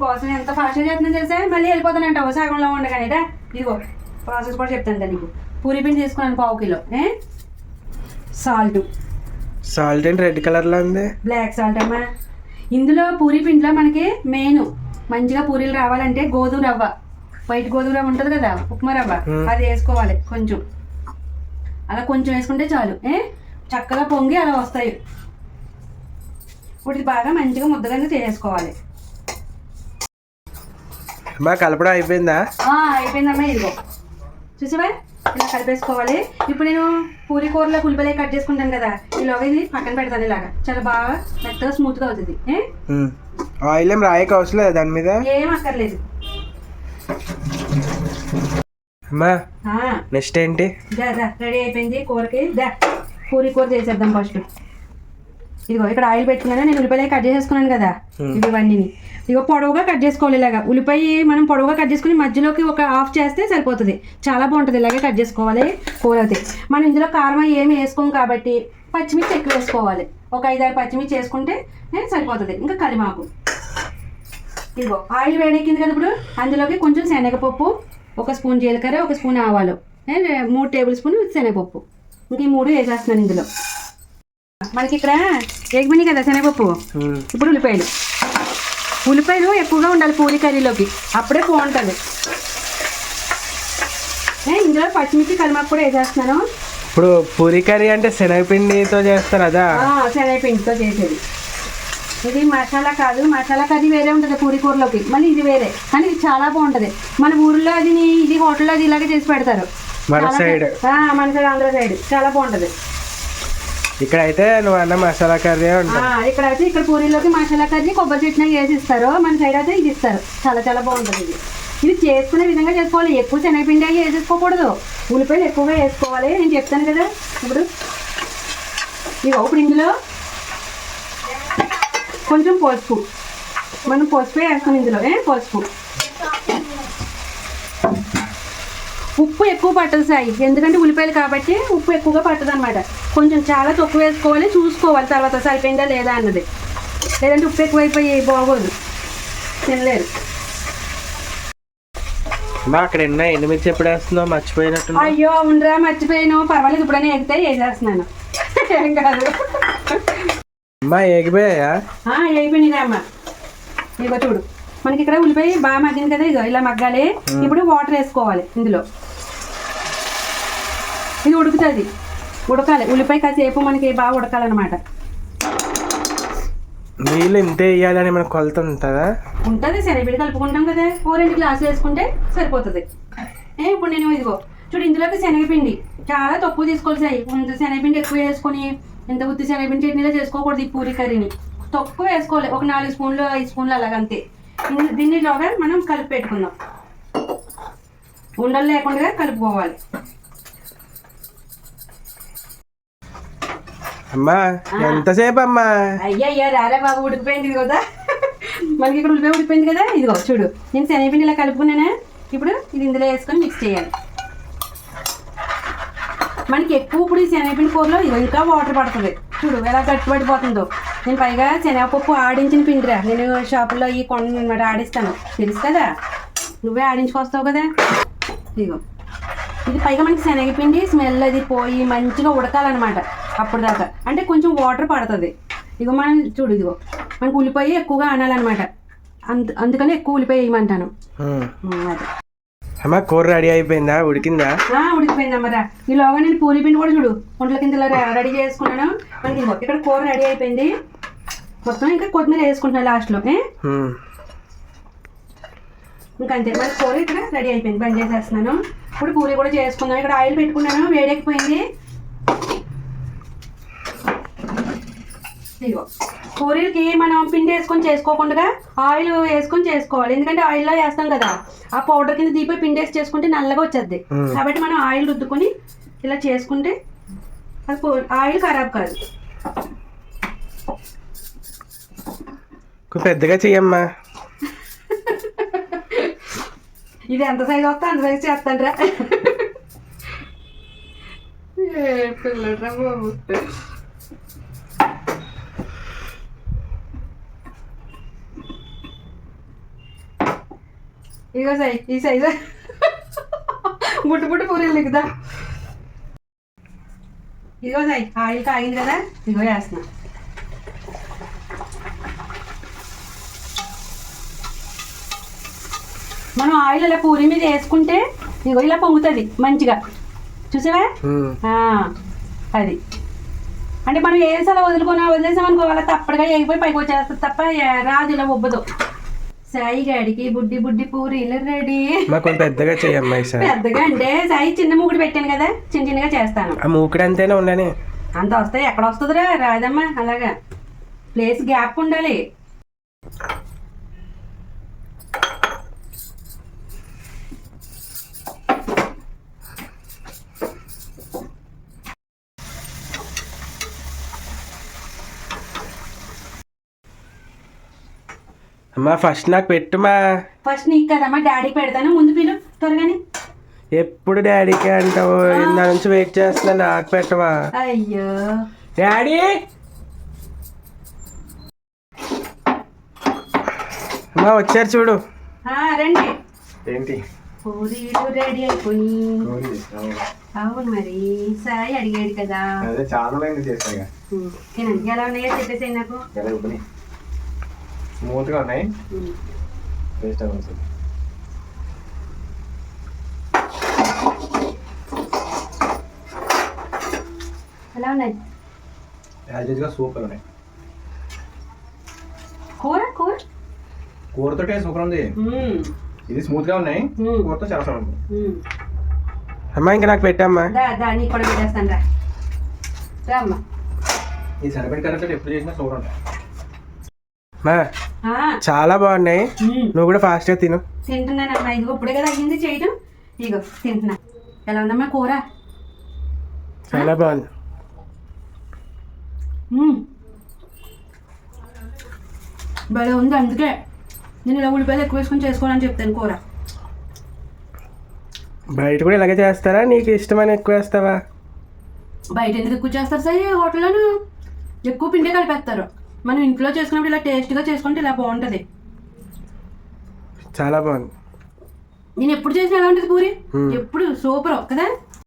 నీకోసం ఎంత ఫాస్ట్గా చేస్తుందని తెలిసా? మళ్ళీ వెళ్ళిపోతానంటావు సగంలో ఉండగానే ఇదిగో ప్రాసెస్ కూడా చెప్తాను నీకు. పూరి పిండి తీసుకున్నాను పావు కిలో ఏ? సాల్ట్ సాల్ట్ ఏంటి? రెడ్ కలర్లో ఉంది? బ్లాక్ సాల్ట్ అమ్మా. ఇందులో పూరి పిండిలో మనకి మెయిన్ మంచిగా పూరీలు రావాలంటే గోధుమ రవ్వ. వైట్ గోధుమ రవ్వ ఉంటుంది కదా ఉప్మా రవ్వ. మ్మ్. అది వేసుకోవాలి కొంచెం. అలా కొంచెం వేసుకుంటే చాలు ఏ? చక్కగా పొంగి అలా వస్తాయి. ఇప్పుడు బాగా మంచిగా ముద్దగా చేసుకోవాలి. అమ్మా కలపడం అయిపోయిందా? అయిపోయిందమ్మా ఇదిగో. చూసావా? ఇలా కలిపేసుకోవాలి. ఇప్పుడు నేను పూరి కూరలో ఉల్లిపాయలు కట్ చేసుకుంటాను కదా. ఈలోగా ఇది పక్కన పెడతాను ఇలాగా. చాలా బాగా మెత్తగా స్మూత్గా అవుతుంది. ఏ? ఉమ్. ఆయిల్ ఏం రాయక అవసరం లేదా దాని మీద? ఏం అక్కర్లేదు. అమ్మా నెక్స్ట్ ఏంటి? దా దా రెడీ అయిపోయింది కూరకి. దా పూరి కూర చేసేద్దాం ఫస్ట్. ఇదిగో ఇక్కడ ఆయిల్ పెట్టుకున్నాను నేను ఉల్లిపాయలు కట్ చేసేసుకున్నాను కదా. Hmm. ఇవి ఇవన్నీ ఇదిగో పొడవుగా కట్ చేసుకోవాలి ఇలాగా. ఉల్లిపాయ మనం పొడవుగా కట్ చేసుకుని మధ్యలోకి ఒక ఆఫ్ చేస్తే సరిపోతుంది. చాలా బాగుంటుంది ఇలాగే కట్ చేసుకోవాలి కూర అయితే మనం ఇందులో కారం ఏమి వేసుకోం కాబట్టి పచ్చిమిర్చి ఎక్కువ వేసుకోవాలి. ఒక ఐదారు పచ్చిమిర్చి వేసుకుంటే సరిపోతుంది. ఇంకా కలిమాకు ఇదిగో ఆయిల్ వేడెక్కింది కదా ఇప్పుడు. అందులోకి కొంచెం శనగపప్పు ఒక స్పూన్ జీలకర్ర ఒక స్పూన్ ఆవాలు. మూడు టేబుల్ స్పూన్ శనగపప్పు. ఇంక ఈ మూడు వేసేస్తున్నాను ఇందులో. మనకి ఇక్కడ ఏగిపోయినాయి కదా శనగపప్పు. ఇప్పుడు ఉల్లిపాయలు. ఉల్లిపాయలు ఎక్కువగా ఉండాలి పూరి కర్రీలోకి. అప్పుడే బాగుంటుంది. ఏ, ఇందులో పచ్చిమిర్చి కలిమాకు కూడా వేసేస్తున్నాను. ఇప్పుడు పూరి కర్రీ అంటే శనగపిండితో చేస్తారు అదా? శనగపిండితో చేసేది. ఇది మసాలా కాదు మసాలా కర్రీ వేరే ఉంటుంది పూరి కూరలోకి. మళ్ళీ ఇది వేరే. కానీ ఇది చాలా బాగుంటుంది. మన ఊర్లో అది ఇది హోటల్లో అది ఇలాగే చేసి పెడతారు. మన సైడ్. ఆ, మన సైడ్ ఆంధ్ర సైడ్. చాలా బాగుంటుంది. ఇక్కడ అయితే నువ్వు అన్న మసాలా కర్రీ ఇక్కడ అయితే ఇక్కడ పూరీలోకి మసాలా కర్రీ కొబ్బరి చట్నీ వేసి ఇస్తారు మన సైడ్ అయితే ఇది ఇస్తారు. చాలా చాలా బాగుంటుంది ఇది. ఇది చేసుకునే విధంగా చేసుకోవాలి. ఎక్కువ శనగపిండి అవి వేసేసుకోకూడదు. ఉల్లిపాయలు ఎక్కువగా వేసుకోవాలి. నేను చెప్తాను కదా. ఇప్పుడు ఇక ఇప్పుడు ఇందులో కొంచెం పసుపు. మనం పసుపు వేస్తాం ఇందులో. ఏ పసుపు. ఉప్పు ఎక్కువ పట్టదు సాయి. ఎందుకంటే ఉల్లిపాయలు కాబట్టి ఉప్పు ఎక్కువగా పట్టదు అనమాట కొంచెం చాలా తక్కువ వేసుకోవాలి చూసుకోవాలి తర్వాత సరిపోయిందా లేదా అన్నది. లేదంటే ఉప్పు ఎక్కువైపోయి బాగోదు. తినలేరు. అక్కడ ఎన్న ఎండుమిర్చి ఎప్పుడు వేస్తున్నావు మర్చిపోయినట్టు అయ్యో ఉండరా మర్చిపోయాను పర్వాలేదు ఇప్పుడైనా ఎగితే వేసేస్తున్నాను ఏం కాదు. అమ్మా అయిపోయినాయిరా అమ్మ. ఇదిగో చూడు. మనకి ఇక్కడ ఉల్లిపాయ బాగా మగ్గింది కదా ఇదిగో ఇలా మగ్గాలి. ఇప్పుడు వాటర్ వేసుకోవాలి ఇందులో. ఇది ఉడుకుతుంది. ఉడకాలి. ఉల్లిపాయ కాసేపు మనకి బాగా ఉడకాలన్నమాట. నీళ్ళు ఇంతే వేయాలని మన కొలత ఉంటుందా? ఉంటుంది శనగపిండి కలుపుకుంటాం కదా. ఓ రెండు గ్లాసులు వేసుకుంటే సరిపోతుంది. ఏ ఇప్పుడు నేను ఇదిగో చూడు ఇందులోకి శనగపిండి. చాలా తక్కువ తీసుకోవాలి ఇంత శనగపిండి ఎక్కువ వేసుకొని ఇంత ఉత్తి శనగపిండి చట్నీలో చేసుకోకూడదు ఈ పూరి కర్రీని. తక్కువ వేసుకోవాలి. ఒక నాలుగు స్పూన్లు ఐదు స్పూన్లు అలాగంతే దీనిలోగా మనం కలిపి పెట్టుకుందాం. ఉండలు లేకుండా కలుపుకోవాలి. అమ్మా ఎంతసేపు అమ్మా? అయ్యా అయ్యా రారా బాబు ఉడికిపోయింది కదా. మనకి ఇక్కడ ఉల్లిపాయ ఉడికిపోయింది కదా ఇదిగో చూడు. నేను శనగపిండి ఇలా కలుపుకున్నానా? ఇప్పుడు ఇది ఇందులో వేసుకొని మిక్స్ చేయాలి. మనకి ఎక్కువ ఇప్పుడు ఈ శనగపిండి కూరలో ఇంకా వాటర్ పడుతుంది. చూడు ఎలా గట్టిపడిపోతుందో నేను పైగా శనగపప్పు ఆడించిన పిండిరా. నేను షాపులో ఈ కొండ అనమాట ఆడిస్తాను. తెలుసు కదా? నువ్వే ఆడించుకొస్తావు కదా? ఇదిగో. ఇది పైగా మనకి శనగపిండి స్మెల్ అది పోయి మంచిగా ఉడకాలన్నమాట. అప్పుడు దాకా అంటే కొంచెం వాటర్ పడుతుంది. ఇగో మనం చూడు ఇదిగో. మనకు ఉల్లిపాయ ఎక్కువగా అనాలన్నమాట. అందు అందుకని ఎక్కువ ఉల్లిపాయ వేయమంటాను అది. అమ్మా కూర రెడీ అయిపోయిందా? ఉడికిందా? ఉడికిపోయింది అమ్మరా ఈలోగా నేను పూరి పిండి కూడా చూడు. ఒంట్ల కింద రెడీ చేసుకున్నాను. మనకి ఇక్కడ కూర రెడీ అయిపోయింది. మొత్తం ఇంకా కొత్తిమీర వేసుకుంటున్నాను లాస్ట్లో ఏ? ఉమ్. ఇంకా అంతే. మరి కూర ఇక్కడ రెడీ అయిపోయింది. బంద్ చేసేస్తున్నాను. ఇప్పుడు పూరి కూడా చేసుకున్నాను ఇక్కడ ఆయిల్ పెట్టుకున్నాను. వేడెక్కిపోయింది. ఇదిగో. పూరీలకి మనం పిండి వేసుకొని చేసుకోకుండా ఆయిల్ వేసుకొని చేసుకోవాలి. ఎందుకంటే ఆయిల్లో వేస్తాం కదా. ఆ పౌడర్ కింద దీపై పిండి వేసి చేసుకుంటే నల్లగా వచ్చేది. కాబట్టి మనం ఆయిల్ రుద్దుకొని ఇలా చేసుకుంటే అది ఆయిల్ ఖరాబ్ కాదు. పెద్దగా చెయ్యమ్మా. ఇది ఎంత సైజ్ వస్తే అంత సైజ్ చేస్తాను రా పిల్లడ్రా బాబు. ఇగో సై ఈ సైజు. బుట్టు బుట్టు పూరీలు దిగుదా ఇదిగో సై ఆయిల్ కాగింది కదా ఇదిగో వేస్తున్నా. మనం ఆయిల్ ఇలా పూరి మీద వేసుకుంటే ఇదిగో ఇలా పొంగుతుంది మంచిగా. చూసావా? అది. అంటే మనం వేసి అలా వదులుకొని వదిలేసామనుకో అలా తప్పడుగా ఎగిపోయి పైకి వచ్చేస్తుంది తప్ప రాదు ఇలా ఉబ్బదు సాయి గాడికి బుడ్డి బుడ్డి పూరీలు రెడీ. మా కొంచెం పెద్దగా చెయ్యమ్మా ఈసారి పెద్దగా అంటే సాయి చిన్న మూకుడు పెట్టాను కదా చిన్న చిన్నగా చేస్తాను. ఆ మూకుడు అంతేనే ఉండని అంత వస్తాయి ఎక్కడ వస్తుందిరా రాదమ్మా అలాగా. ప్లేస్ గ్యాప్ ఉండాలి. అమ్మా ఫస్ట్ నాకు పెట్టుమా. ఫస్ట్ నీకు కదమ్మా డాడీకి పెడతాను. ముందు పిలు త్వరగానే. ఎప్పుడు డాడీకి అంటావు? నా నుంచి వెయిట్ చేస్తున్నా నాకు పెట్టవా? అయ్యో. డాడీ! అమ్మా వచ్చారు చూడు. ఆ, రండి. ఏంటి? పూరీలు రెడీ అయిపోయి. అవును మరి సాయి అడిగాడు కదా. అదే చాలా తినండి. ఎలా ఉన్నాయో చెప్పేసి నాకు. ఇప్పుడు స్మూత్గా ఉన్నాయి అవుతుంది ఎలా ఉన్నాయి? యాజ్గా సూపర్ ఉన్నాయి. కూర కూర? కూరతో టేస్ట్ సూపర్ ఉంది. ఇది స్మూత్గా ఉన్నాయి కూరతో చాలా సూపర్ ఉంది. అమ్మా ఇంకా నాకు పెట్టమ్మా దా కూడా పెట్టేస్తాను రా. రా అమ్మా. ఈ సరిపడి కర్రీతో ఎప్పుడు చేసినా సూపర్ ఉంటాయి. చాలా బాగున్నాయి. నువ్వు కూడా ఫాస్ట్గా తిను. తింటున్నానమ్మా. ఇదిగో ఇప్పుడే కదా అయ్యింది చేయడం ఇగో తింటున్నా. ఎలా ఉందమ్మా కూర? చాలా బాగుంది. భలే ఉంది అందుకే. నేను ఇలా ఉల్లిపాయలు ఎక్కువ వేసుకొని చేసుకోవాలని చెప్తాను కూర. బయట కూడా ఇలాగే చేస్తారా? నీకు ఇష్టమని ఎక్కువ వేస్తావా? బయట ఎందుకు ఎక్కువ చేస్తారు సార్ హోటల్లోనూ ఎక్కువ పిండి కలిపేస్తారు. మనం ఇంట్లో చేసుకున్నప్పుడు ఇలా టేస్ట్గా చేసుకుంటే ఇలా బాగుంటుంది. చాలా బాగుంది. నేను ఎప్పుడు చేసిన ఎలా ఉంటుంది పూరి. ఎప్పుడు సూపర్ కదా?